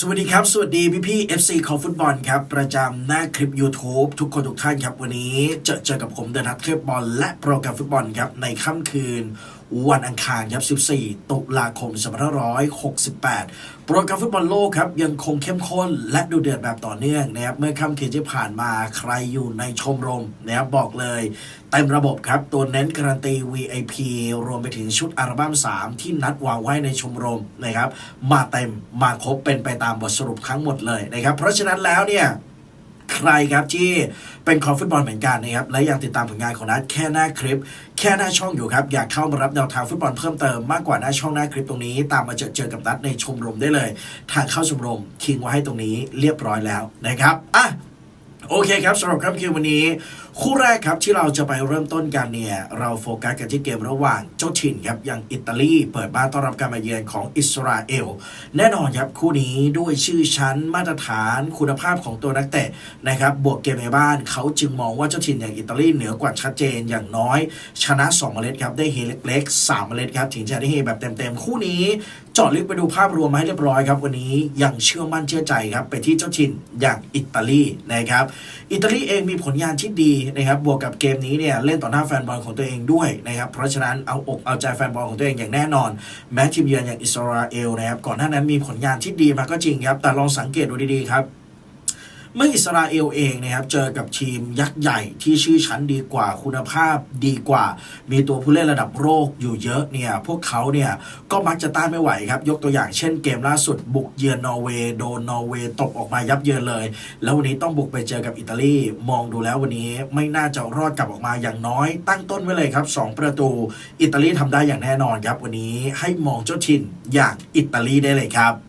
สวัสดีครับ สวัสดีพี่พี่ FC ของฟุตบอลครับ ประจำหน้าคลิป YouTube ทุกคนทุกท่านครับ วันนี้เจอเจอกับผมเดนัทเทปบอลและโปรแกรมฟุตบอลครับ ในค่ำคืนวันอังคารครับ 14 ตุลาคม 2568 โปรแกรมฟุตบอลโลกครับ ยังคงเข้มข้นและดูเดือดแบบต่อเนื่องนะครับ เมื่อค่ำคืนที่ผ่านมาใครอยู่ในชมรมนะครับบอกเลยเต็มระบบครับ ตัวเน้นการันตี VIP รวมไปถึงชุดอัลบั้ม 3 ที่นัดวางไว้ในชมรมนะครับ มาเต็มมาครบเป็นไปตามบทสรุปทั้งหมดเลยนะครับ เพราะฉะนั้นแล้วเนี่ย ใครครับที่เป็นคอฟุตบอลเหมือนกันนะครับและยังติดตามผลงานของนัดแค่หน้าคลิป แค่หน้าช่องอยู่ครับ อยากเข้ามารับแนวทางฟุตบอลเพิ่มเติมมากกว่าหน้าช่องหน้าคลิปตรงนี้ ตามมาเจอเจอกับนัดในชมรมได้เลย ทางเข้าชมรมทิ้งไว้ให้ตรงนี้เรียบร้อยแล้วนะครับอะโอเคครับสำหรับค่ำคืนวันนี้ คู่แรกครับที่เราจะไปเริ่มต้นกันเนี่ย เราโฟกัสกันที่เกมระหว่างเจ้าถิ่นครับอย่างอิตาลีเปิดบ้านต้อนรับการมาเยือนของอิสราเอล แน่นอนครับคู่นี้ด้วยชื่อชั้นมาตรฐานคุณภาพของตัวนักเตะนะครับบวกเกมในบ้านเขาจึงมองว่าเจ้าถิ่นอย่างอิตาลีเหนือกว่าชัดเจนอย่างน้อย ชนะ 2 เมล็ดครับได้เฮเล็กๆ3เมล็ดครับถึงจะได้เฮแบบเต็มๆ คู่นี้จาะลึกไปดูภาพรวมมาให้เรียบร้อยครับ วันนี้ยังเชื่อมั่นเชื่อใจครับ ไปที่เจ้าถิ่นอย่างอิตาลีนะครับ อิตาลีเองมีผลงานที่ดีนะครับบวกกับเกมนี้เนี่ยเล่นต่อหน้าแฟนบอลของตัวเองด้วยนะครับเพราะฉะนั้นเอาอกเอาใจแฟนบอลของตัวเองอย่างแน่นอน แม้ทีมเยือนอย่างอิสราเอลนะครับก่อนหน้านั้นมีผลงานที่ดีมาก็จริงครับแต่ลองสังเกตดูดีๆครับ เมื่ออิสราเอลเองนะครับเจอกับทีมยักษ์ใหญ่ที่ชื่อชั้นดีกว่าคุณภาพดีกว่า มีตัวผู้เล่นระดับโลกอยู่เยอะเนี่ยพวกเขาเนี่ยก็มักจะต้านไม่ไหวครับ ยกตัวอย่างเช่นเกมล่าสุดบุกเยือนนอร์เวย์โดนนอร์เวย์ตบออกมายับเยินเลย แล้ววันนี้ต้องบุกไปเจอกับอิตาลีมองดูแล้ววันนี้ไม่น่าจะรอดกลับออกมาอย่างน้อย ตั้งต้นไว้เลยครับ 2 ประตู อิตาลีทำได้อย่างแน่นอนครับวันนี้ให้มองเจ้าถิ่นอย่างอิตาลีได้เลยครับ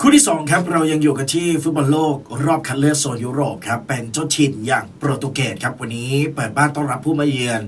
คู่ที่ 2 ครับ เรายังอยู่กันที่ฟุตบอลโลกรอบคัดเลือกโซนยุโรปครับ เป็นเจ้าถิ่นอย่างโปรตุเกสครับ วันนี้เปิดบ้านต้อนรับผู้มาเยือน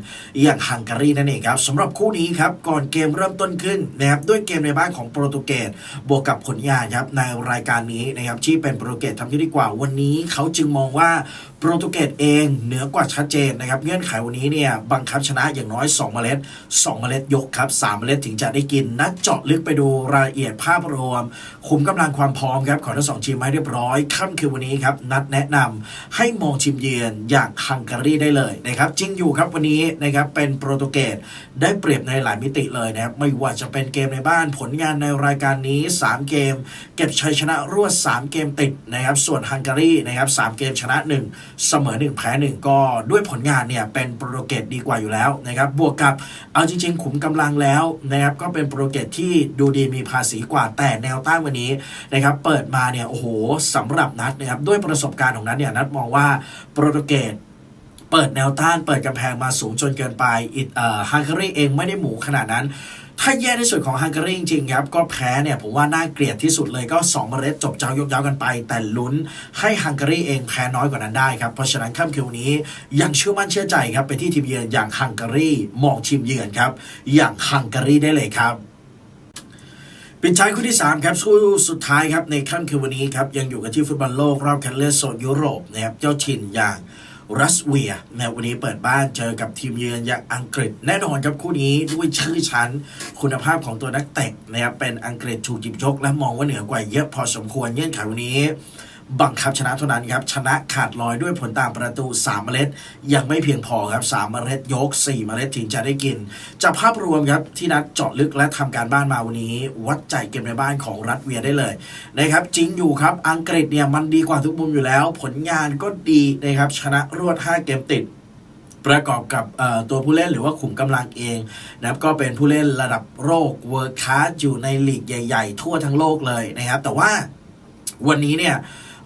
อย่างฮังการีนั่นเองครับสำหรับคู่นี้ครับ ก่อนเกมเริ่มต้นขึ้นนะครับด้วยเกมในบ้านของโปรตุเกสบวกกับผลงานครับในรายการนี้นะครับที่เป็นโปรตุเกสทำที่ดีกว่าวันนี้เขาจึงมองว่าโปรตุเกสเองเหนือกว่าชัดเจนนะครับเงื่อนไขวันนี้เนี่ยบังคับชนะอย่างน้อย 2 เมล็ด 2 เมล็ดยกครับ3เมล็ดถึงจะได้กินนัดเจาะลึกไปดูรายละเอียดภาพรวมคุมกำลังความพร้อมครับของทั้งสองทีมให้เรียบร้อยค่ำคืนวันนี้ครับนัดแนะนำให้มองทีมเยือนอย่างฮังการีได้เลยนะครับจริงอยู่ครับวันนี้นะครับเป็นโปรตุเกสได้เปรียบในหลายมิติเลยนะครับไม่ว่าจะเป็นเกมในบ้านผลงานในรายการนี้ 3 เกม เก็บชัยชนะรวด 3 เกมติดนะครับส่วนฮังการีนะครับ3เกมชนะ 1 เสมอ 1 แพ้ 1 ก็ด้วยผลงานเนี่ยเป็นโปรตุเกสดีกว่าอยู่แล้วนะครับบวกกับเอาจริง ๆ ขุมกำลังแล้วนะครับก็เป็นโปรตุเกสที่ดูดีมีภาษีกว่าแต่แนวต้านวันนี้นะครับเปิดมาเนี่ยโอ้โหสำหรับนัดนะครับด้วยประสบการณ์ของนัดเนี่ยนัดมองว่าโปรตุเกสเปิดแนวต้านเปิดกำแพงมาสูงจนเกินไปอิตเออฮังการีเองไม่ได้หมูขนาดนั้น ถ้าแย่ที่สุดของฮังการีจริงครับ ก็แพ้เนี่ยผมว่าน่าเกลียดที่สุดเลยก็2เมล็ดจบเจ้ายกย้ากันไป แต่ลุ้นให้ฮังการีเองแพ้น้อยกว่านั้นได้ครับ เพราะฉะนั้นค่ำคืนนี้ยังเชื่อมั่นเชื่อใจครับไปที่ทีมเยือนอย่างฮังการีมองทีมเยือนครับ อย่างฮังการีได้เลยครับ ปิดท้ายคู่ที่3ครับคู่สุดท้ายครับในค่ำคืนวันนี้ครับยังอยู่กันที่ฟุตบอลโลกรอบคัดเลือกโซนยุโรปนะครับเจ้าถิ่นอย่างรัสเวียนะวันนี้เปิดบ้านเจอกับทีมเยือนอย่างอังกฤษ แน่นอนครับคู่นี้ด้วยชื่อชั้นคุณภาพของตัวนักเตะนะครับเป็นอังกฤษถูกจิบยกและมองว่าเหนือกว่าเยอะพอสมควรเงื่อนไขวันนี้ บังคับชนะเท่านั้นครับ ชนะขาดลอยด้วยผลตามประตู 3 เมล็ด ยังไม่เพียงพอครับ 3 เมล็ดยก 4 เมล็ดถึงจะได้กินจากภาพรวมครับ ที่นัดเจาะลึกและทำการบ้านมาวันนี้ วัดใจเกมในบ้านของรัสเวียได้เลยนะครับจริงอยู่ครับอังกฤษเนี่ยมันดีกว่าทุกมุมอยู่แล้ว ผลงานก็ดีนะครับชนะรวด 5 เกมติดประกอบกับตัวผู้เล่นหรือว่าขุมกำลังเองนะครับก็เป็นผู้เล่นระดับโลกเวิร์คคลาสอยู่ในลีกใหญ่ ๆ ทั่วทั้งโลกเลยนะครับแต่ว่าวันนี้เนี่ย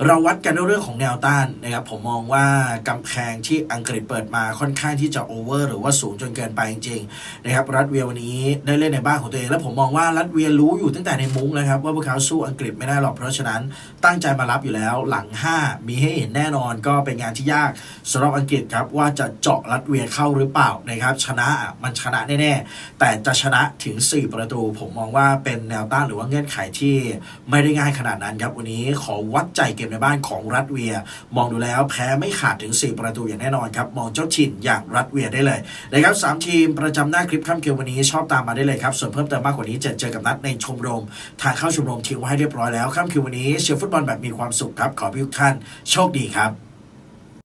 เราวัดกันด้วยเรื่องของแนวต้านนะครับผมมองว่ากำแพงที่อังกฤษเปิดมาค่อนข้างที่จะโอเวอร์หรือว่าสูงจนเกินไปจริงๆนะครับรัสเวียวันนี้ได้เล่นในบ้านของตัวเอง แล้วผมมองว่ารัสเวียรู้อยู่ตั้งแต่ในมุ้งนะครับว่าพวกเขาสู้อังกฤษไม่ได้หรอกเพราะฉะนั้นตั้งใจมารับอยู่แล้วหลัง 5 มีให้เห็นแน่นอนก็เป็นงานที่ยากสำหรับอังกฤษครับว่าจะเจาะรัสเวียเข้าหรือเปล่านะครับชนะอะมันชนะแน่ๆแต่จะชนะถึง 4 ประตู ผมมองว่าเป็นแนวต้านหรือว่าเงื่อนไขที่ไม่ได้ง่ายขนาดนั้นครับวันนี้ขอวัดใจเกมในบ้านของรัสเวีย มองดูแล้วแพ้ไม่ขาดถึง 4 ประตูอย่างแน่นอนครับ มองเจ้าถิ่นอย่างรัสเวียได้เลยนะครับสามทีมประจำหน้าคลิปค่ำคืนวันนี้ชอบตามมาได้เลยครับ ส่วนเพิ่มเติมมากกว่านี้จะเจอกับนัดในชมรม ทางเข้าชมรมทิ้งไว้ให้เรียบร้อยแล้วค่ำคืนวันนี้เชียร์ฟุตบอลแบบมีความสุขครับขอพิทุกท่านโชคดีครับ